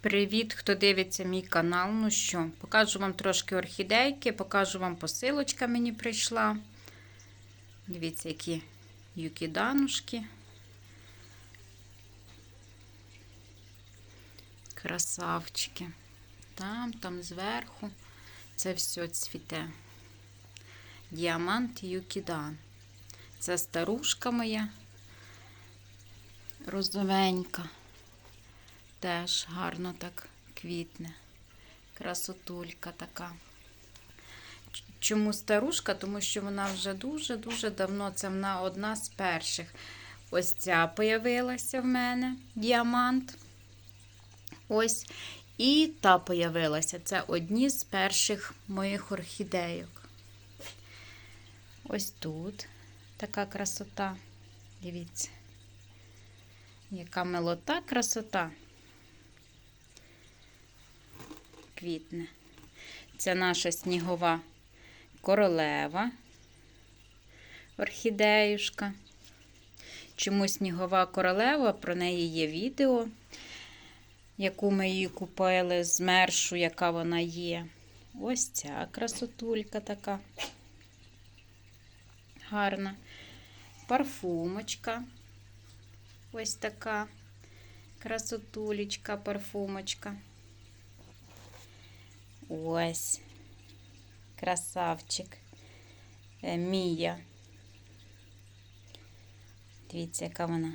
Привіт, хто дивиться мій канал. Ну що, покажу вам трошки орхідейки, покажу вам посилочка мені прийшла. Дивіться, які юкіданушки. Красавчики. Там, там зверху. Це все цвіте. Діамант Юкідан. Це старушка моя розовенька. Теж гарно так квітне. Красотулька така. Чому старушка? Тому що вона вже дуже-дуже давно, це вона одна з перших. Ось ця появилася в мене діамант. Ось. І та появилася. Це одні з перших моїх орхідейок. Ось тут така красота. Дивіться. Яка милота, красота. Квітне. Це наша снігова королева, орхідеюшка. Чому снігова королева? Про неї є відео, яку ми її купили з мершу, яка вона є. Ось ця красотулька така. Гарна. Парфумочка. Ось така красотулечка, парфумочка. Ось. Красавчик. Е, Мія. Дивіться, яка вона.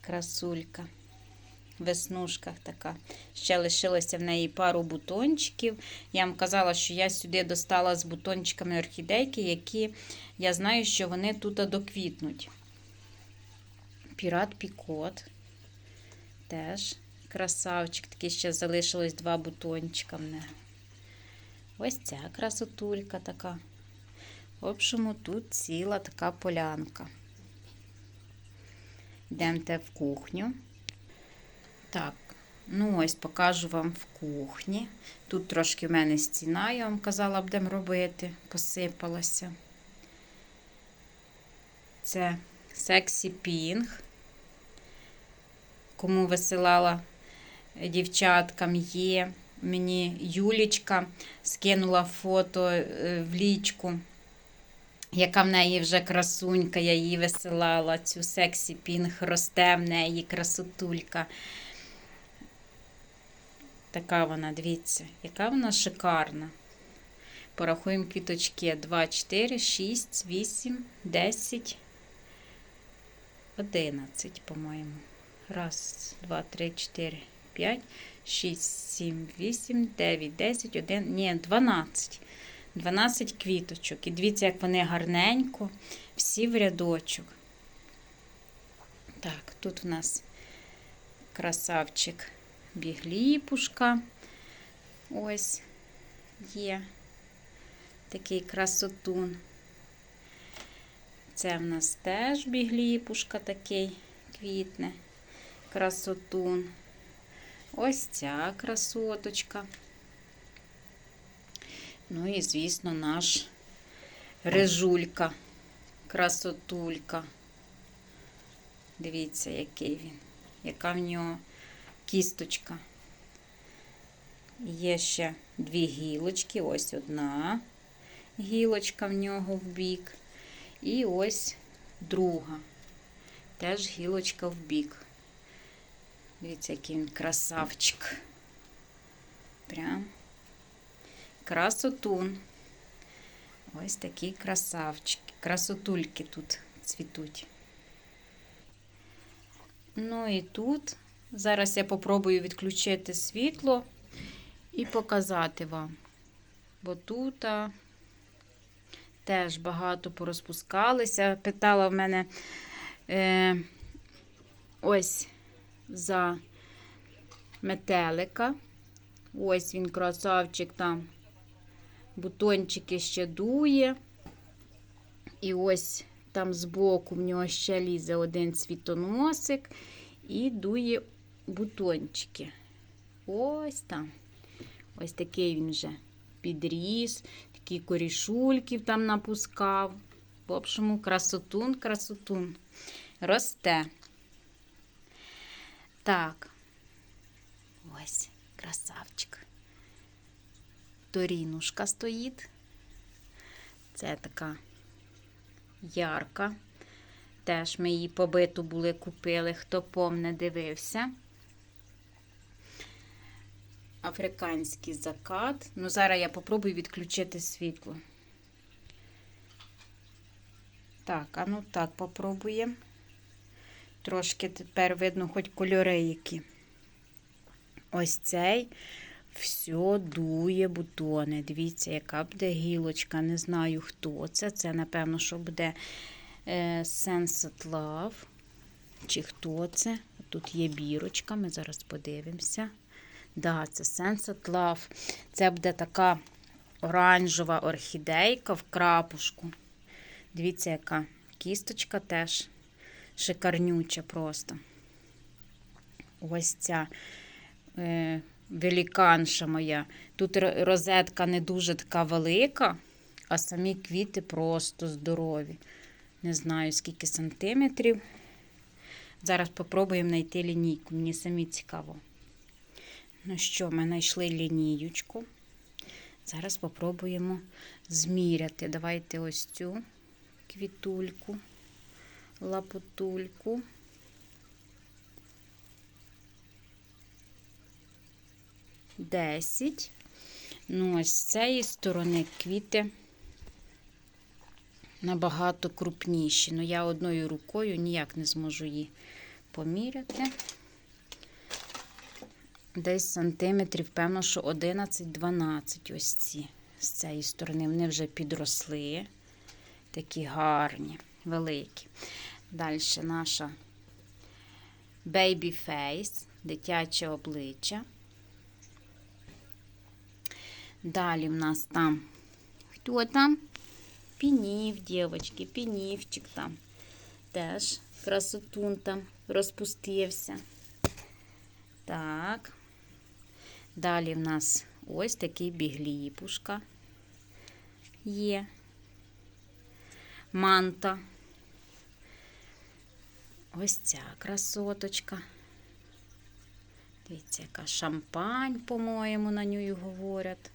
Красулька. В веснушках така. Ще лишилося в неї пару бутончиків. Я вам казала, що я сюди достала з бутончиками орхідейки, які я знаю, що вони тут доквітнуть. Пірат Пікот. Теж красавчик. Такий ще залишилось два бутончика в мене. Ось ця красотулька така. В общому, тут ціла така полянка. Йдемте в кухню. Так, ну ось покажу вам в кухні. Тут трошки в мене стіна, я вам казала, будемо робити, посипалася. Це сексі пінг. Кому висилала дівчаткам є. Мені Юлічка скинула фото е, в лічку, яка в неї вже красунька, я її висилала. Цю сексі пінг росте в неї красотулька. Така вона, дивіться, яка вона шикарна. Порахуємо квіточки. 2, 4, 6, 8, 10, 11, по-моєму. Раз, два, три, чотири, п'ять, шість, сім, вісім, дев'ять, десять, один, ні, дванадцять. Дванадцять квіточок. І дивіться, як вони гарненько, всі в рядочок. Так, тут у нас красавчик бігліпушка. Ось є такий красотун. Це в нас теж бігліпушка такий квітне красотун. Ось ця красоточка. Ну і, звісно, наш рижулька, красотулька. Дивіться, який він, яка в нього кісточка. Є ще дві гілочки, ось одна гілочка в нього в бік. І ось друга. Теж гілочка в бік. Дивіться, який він красавчик. Прям красотун. Ось такі красавчики. Красотульки тут цвітуть. Ну і тут. Зараз я попробую відключити світло і показати вам. Бо тут теж багато порозпускалися. Питала в мене е, ось за метелика. Ось він, красавчик, там бутончики ще дує. І ось там збоку в нього ще лізе один цвітоносик і дує бутончики. Ось там. Ось такий він вже підріс, такі корішульків там напускав. В общому, красотун, красотун. Росте. Так, Ось, красавчик. Торінушка стоїть. Це така ярка. Теж ми її побиту були купили, хто помне дивився. Африканський закат. Ну, зараз я попробую відключити світло. Так, а ну так попробуємо. Трошки тепер видно хоч кольори які. Ось цей все дує бутони. Дивіться, яка буде гілочка. Не знаю, хто це. Це, напевно, що буде е, Sensat Love. Чи хто це? Тут є бірочка, ми зараз подивимося. Да, це Sensat Love. Це буде така оранжева орхідейка в крапушку. Дивіться, яка кісточка теж шикарнюча просто. Ось ця е, великанша моя. Тут розетка не дуже така велика, а самі квіти просто здорові. Не знаю, скільки сантиметрів. Зараз спробуємо знайти лінійку. Мені самі цікаво. Ну що, ми знайшли лініючку. Зараз спробуємо зміряти. Давайте ось цю квітульку, лапутульку. Десять. Ну, ось з цієї сторони квіти набагато крупніші. Ну, я одною рукою ніяк не зможу її поміряти. Десь сантиметрів, певно, що 11-12 ось ці з цієї сторони. Вони вже підросли. Такі гарні, великі. Далі наша Baby Face, дитяче обличчя. Далі в нас там хто там? Пінів, дівчатки, пінівчик там. Теж красотун там розпустився. Так. Далі в нас ось такий бігліпушка є. Манта. Ось ця красоточка. Дивіться, яка шампань, по-моєму, на нього говорять.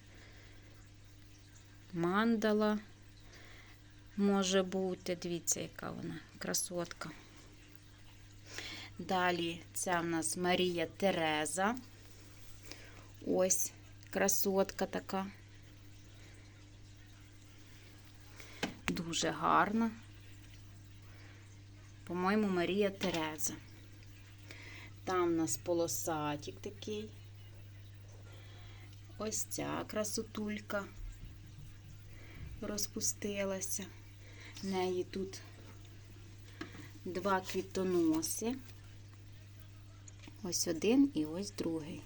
Мандала може бути. Дивіться, яка вона красотка. Далі ця в нас Марія Тереза. Ось красотка така. Дуже гарна. По-моєму, Марія Тереза. Там у нас полосатик такий. Ось ця красотулька розпустилася. В неї тут два квітоноси. Ось один і ось другий.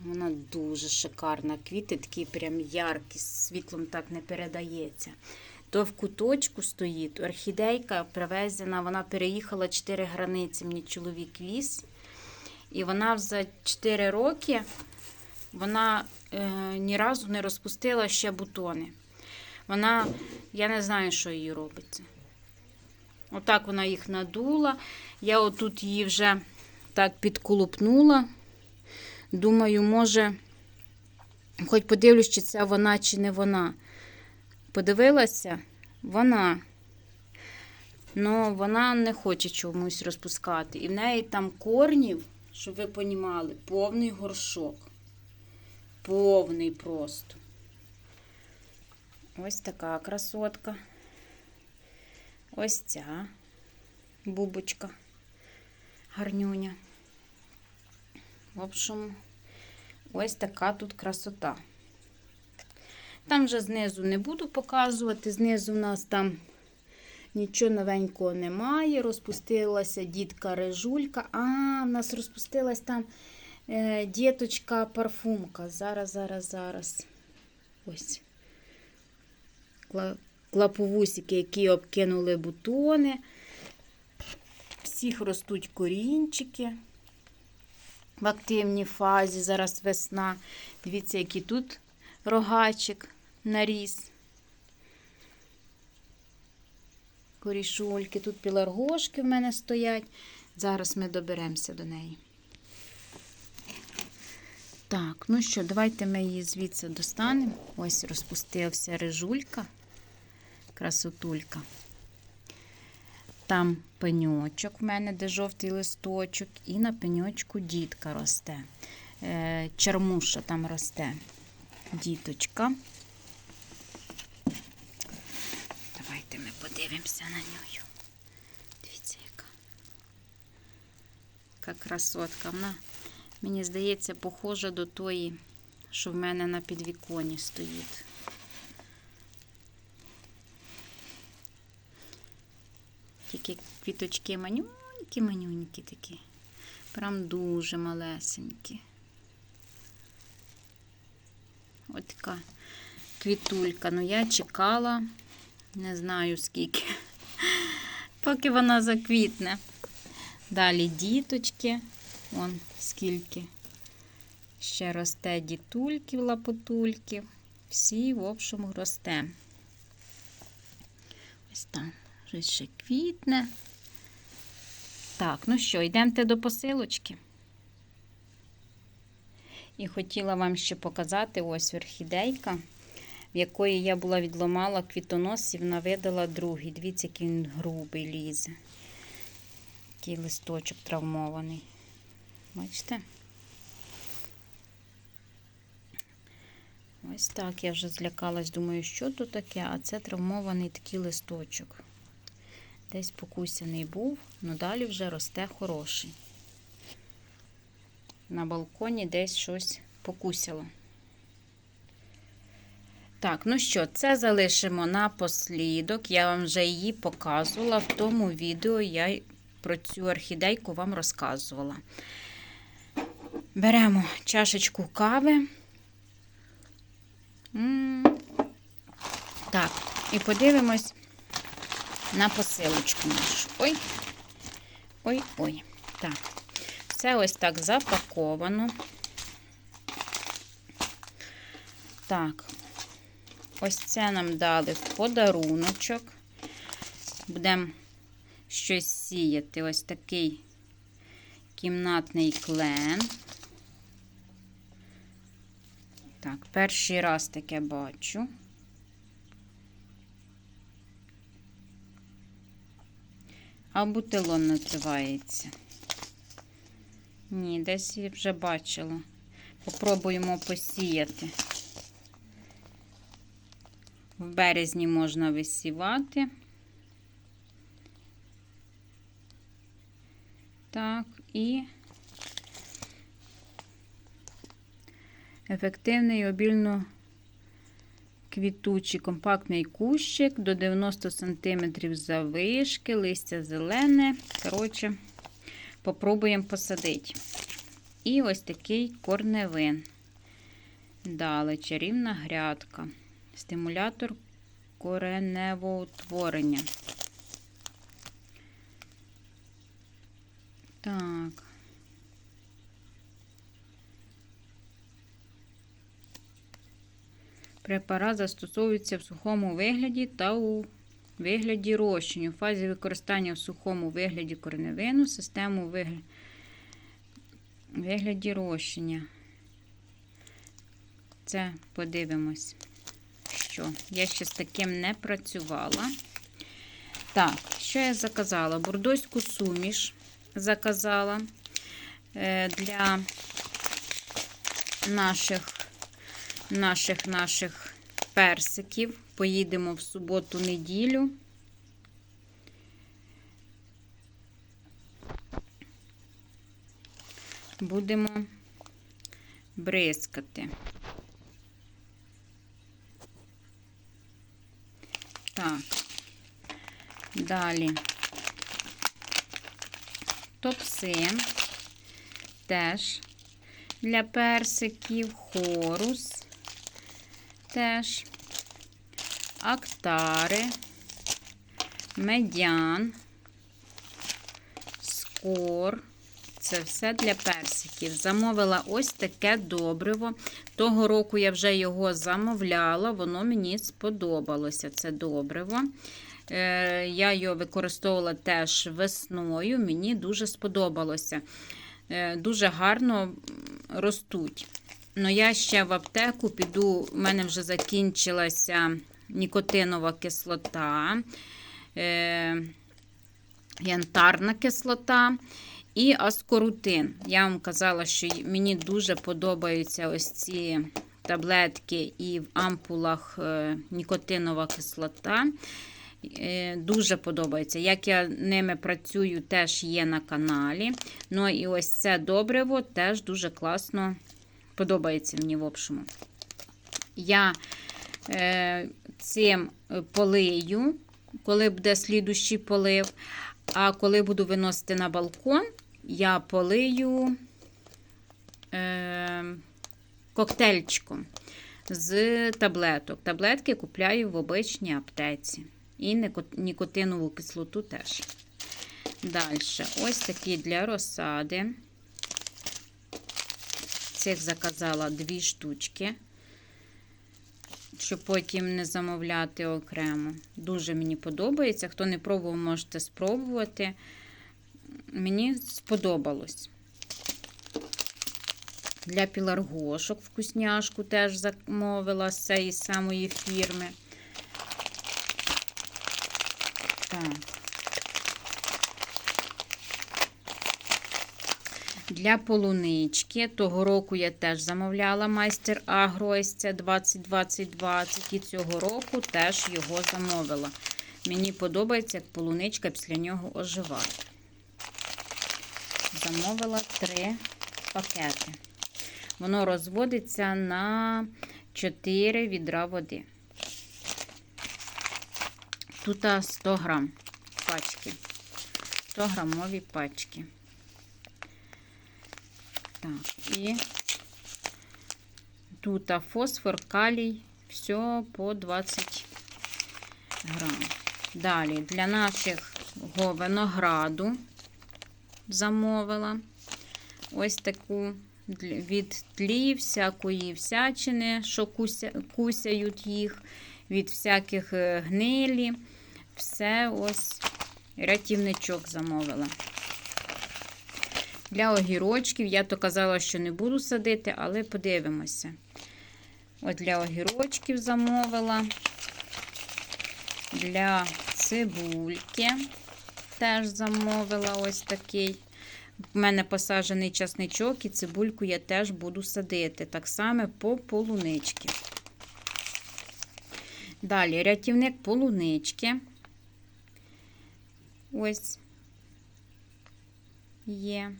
Вона дуже шикарна. Квіти такі прям яркі, світлом так не передається. То в куточку стоїть орхідейка привезена, вона переїхала 4 границі, мені чоловік віз. І вона за 4 роки вона е, ні разу не розпустила ще бутони. Вона, я не знаю, що їй робиться. Отак вона їх надула. Я отут її вже так підколупнула. Думаю, може, хоч подивлюсь, чи це вона, чи не вона. Подивилася, вона. Ну, вона не хоче чомусь розпускати. І в неї там корнів, щоб ви понімали, повний горшок. Повний просто. Ось така красотка. Ось ця бубочка. Гарнюня. В общем, ось така тут красота. Там вже знизу не буду показувати. Знизу у нас там нічого новенького немає. Розпустилася дітка режулька. А, в нас розпустилась там е, діточка парфумка. Зараз, зараз, зараз. Ось. Кла- Клаповусики, які обкинули бутони. Всіх ростуть корінчики в активній фазі. Зараз весна. Дивіться, який тут рогачик наріс. Корішульки. Тут піларгошки в мене стоять. Зараз ми доберемося до неї. Так, ну що, давайте ми її звідси достанемо. Ось розпустився рижулька, красотулька. Там пеньочок в мене, де жовтий листочок, і на пеньочку дітка росте. Е, чермуша там росте. Діточка. Давайте ми подивимося на нього. Дивіться, яка. Яка красотка. Вона, мені здається, похожа до тої, що в мене на підвіконі стоїть. Тільки квіточки манюнькі, манюнькі такі. Прям дуже малесенькі. Ось така квітулька. Ну, я чекала, не знаю скільки, поки вона заквітне. Далі діточки. Вон скільки. Ще росте дітульків, лапотульків. Всі, в общому, росте. Ось там щось ще квітне. Так, ну що, йдемте до посилочки. І хотіла вам ще показати ось орхідейка, в якої я була відломала квітонос і вона видала другий. Дивіться, який він грубий лізе. Такий листочок травмований. Бачите? Ось так я вже злякалась, думаю, що то таке, а це травмований такий листочок. Десь покусяний був, але далі вже росте хороший. На балконі десь щось покусило. Так, ну що, це залишимо на послідок. Я вам вже її показувала. В тому відео я про цю орхідейку вам розказувала. Беремо чашечку кави. Так, і подивимось на посилочку нашу. Ой, ой-ой. Так, це ось так запаковано. Так, ось це нам дали в подаруночок. Будемо щось сіяти. Ось такий кімнатний клен. Так, перший раз таке бачу. А бутилон називається. Ні, десь я вже бачила. Попробуємо посіяти. В березні можна висівати. Так, і ефективний обільно квітучий компактний кущик до 90 см завишки, листя зелене. Коротше, попробуємо посадити. І ось такий корневин. Далі чарівна грядка. Стимулятор кореневоутворення. Так. Препарат застосовується в сухому вигляді та у вигляді розчинів. У фазі використання в сухому вигляді кореневину, систему вигляді, вигляді розчиня. Це подивимось, що я ще з таким не працювала. Так, що я заказала? Бурдойську суміш заказала е, для наших наших наших персиків. Поїдемо в суботу-неділю. Будемо бризкати. Так, далі. Топси. Теж. Для персиків, хорус. Теж, актари, медян, скор. Це все для персиків. Замовила ось таке добриво. Того року я вже його замовляла, воно мені сподобалося. Це добриво. Е, я його використовувала теж весною, мені дуже сподобалося. Е, дуже гарно ростуть. Ну, я ще в аптеку піду, у мене вже закінчилася нікотинова кислота, е, янтарна кислота і аскорутин. Я вам казала, що мені дуже подобаються ось ці таблетки і в ампулах е, нікотинова кислота. Е, Дуже подобається. Як я ними працюю, теж є на каналі. Ну і ось це добриво теж дуже класно подобається мені в общому. Я е, цим полию, коли буде слідущий полив. А коли буду виносити на балкон, я полию е, коктейльчиком з таблеток. Таблетки купляю в обичній аптеці. І нікотинову кислоту теж. Далі, ось такі для розсади. Цих заказала дві штучки, щоб потім не замовляти окремо. Дуже мені подобається. Хто не пробував, можете спробувати. Мені сподобалось. Для піларгошок вкусняшку теж замовила з цієї самої фірми. Так. Для полунички. Того року я теж замовляла майстер Агро це 2020 і цього року теж його замовила. Мені подобається, як полуничка після нього оживає. Замовила три пакети. Воно розводиться на 4 відра води. Тут 100 грам пачки. 100 грамові пачки. Так, і тут фосфор, калій, все по 20 грам. Далі для нашого винограду замовила ось таку від тлі, всякої всячини, що куся, кусяють їх, від всяких е, гнилі. Все ось рятівничок замовила. Для огірочків я то казала, що не буду садити, але подивимося. От для огірочків замовила. Для цибульки теж замовила ось такий. У мене посаджений часничок і цибульку я теж буду садити. Так само по полунички. Далі рятівник полунички. Ось є.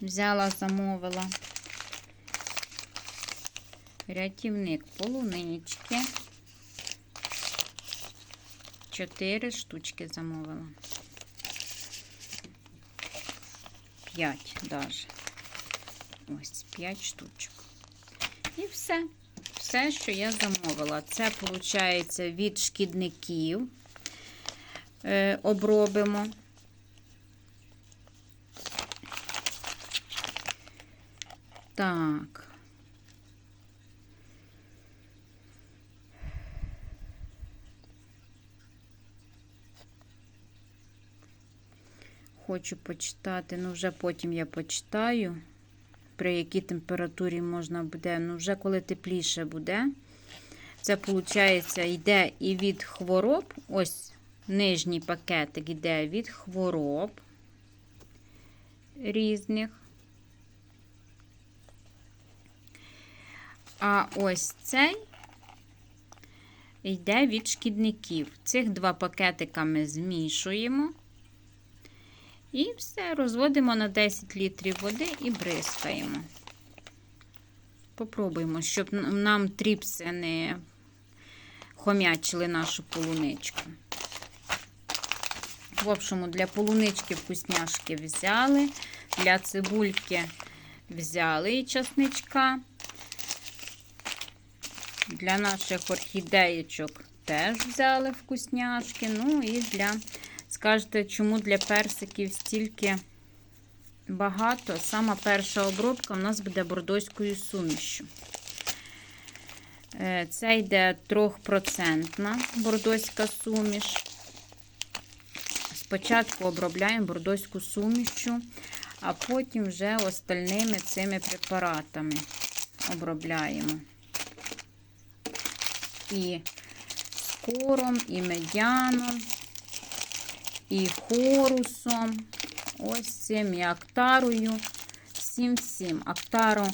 Взяла, замовила. Рятівник полунички. Чотири штучки замовила. П'ять даже. Ось п'ять штучок. І все. Все, що я замовила. Це, виходить, від шкідників. Е, обробимо. Так. Хочу почитати, ну вже потім я почитаю, при якій температурі можна буде. Ну, вже коли тепліше буде. Це, виходить, йде і від хвороб. Ось нижній пакетик йде від хвороб різних. А ось цей йде від шкідників. Цих два пакетика ми змішуємо. І все, розводимо на 10 літрів води і бризкаємо. Попробуємо, щоб нам тріпси не хомячили нашу полуничку. В общому, для полунички вкусняшки взяли, для цибульки взяли часничка. Для наших орхідеєчок теж взяли вкусняшки. Ну і для, скажете, чому для персиків стільки багато. Сама перша обробка у нас буде бордоською сумішю. Це йде 3% бордоська суміш. Спочатку обробляємо бордоську сумішю, а потім вже остальними цими препаратами обробляємо. І скором, і медяном, і хорусом. Ось цим і актарою. Всім-всім. Актару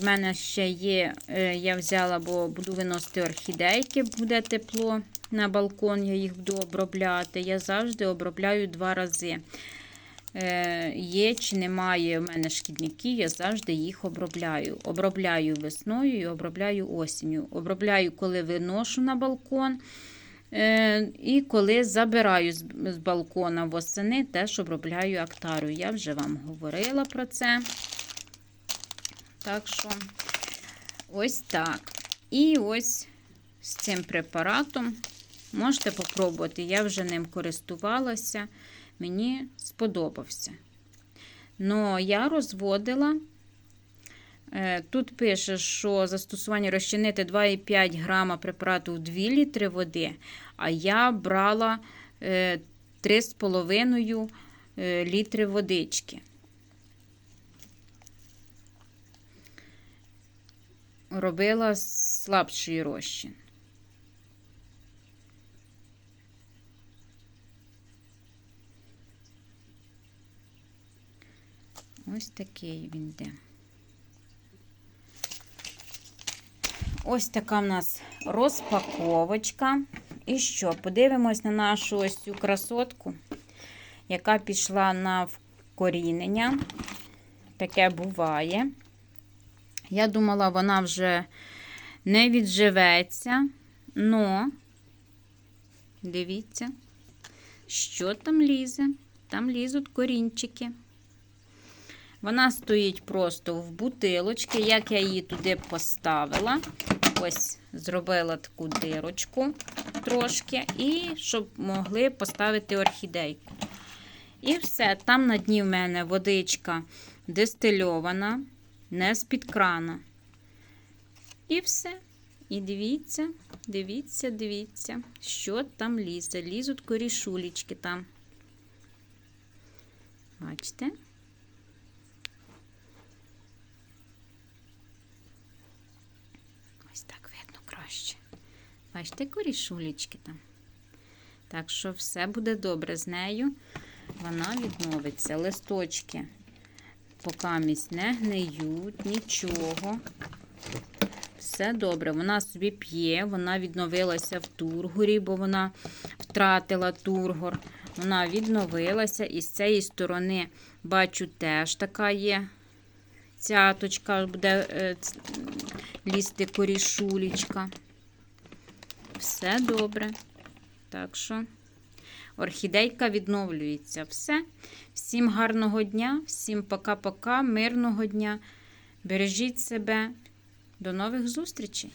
в мене ще є, е, я взяла, бо буду виносити орхідейки, буде тепло на балкон, я їх буду обробляти. Я завжди обробляю два рази. Е, Є чи немає в мене шкідників, я завжди їх обробляю. Обробляю весною і обробляю осінню. Обробляю, коли виношу на балкон. Е, І коли забираю з балкона восени, теж обробляю актарою. Я вже вам говорила про це. Так що, ось так. І ось з цим препаратом можете попробувати. Я вже ним користувалася, мені сподобався. Но я розводила. Е, Тут пише, що застосування розчинити 2,5 грама препарату в 2 літри води, а я брала е, 3,5 е, літри водички. Робила слабший розчин. Ось такий він йде. Ось така в нас розпаковочка. І що? Подивимось на нашу ось цю красотку, яка пішла на вкорінення. Таке буває. Я думала, вона вже не відживеться. Но, дивіться, що там лізе. Там лізуть корінчики. Вона стоїть просто в бутилочці, як я її туди поставила. Ось, зробила таку дирочку трошки, і щоб могли поставити орхідейку. І все. Там на дні в мене водичка дистильована, не з-під крана. І все. І дивіться, дивіться, дивіться, що там лізе. Лізуть корішулечки там. Бачите? Ось так видно краще. Бачите, корішулечки там. Так що все буде добре з нею. Вона відновиться. Листочки покамість не гниють, нічого. Все добре. Вона собі п'є, вона відновилася в тургорі, бо вона втратила тургор. Вона відновилася. І з цієї сторони, бачу, теж така є цяточка, буде е, лізти корішулечка. Все добре. Так що орхідейка відновлюється. Все. Всім гарного дня, всім пока-пока, мирного дня. Бережіть себе. До нових зустрічей!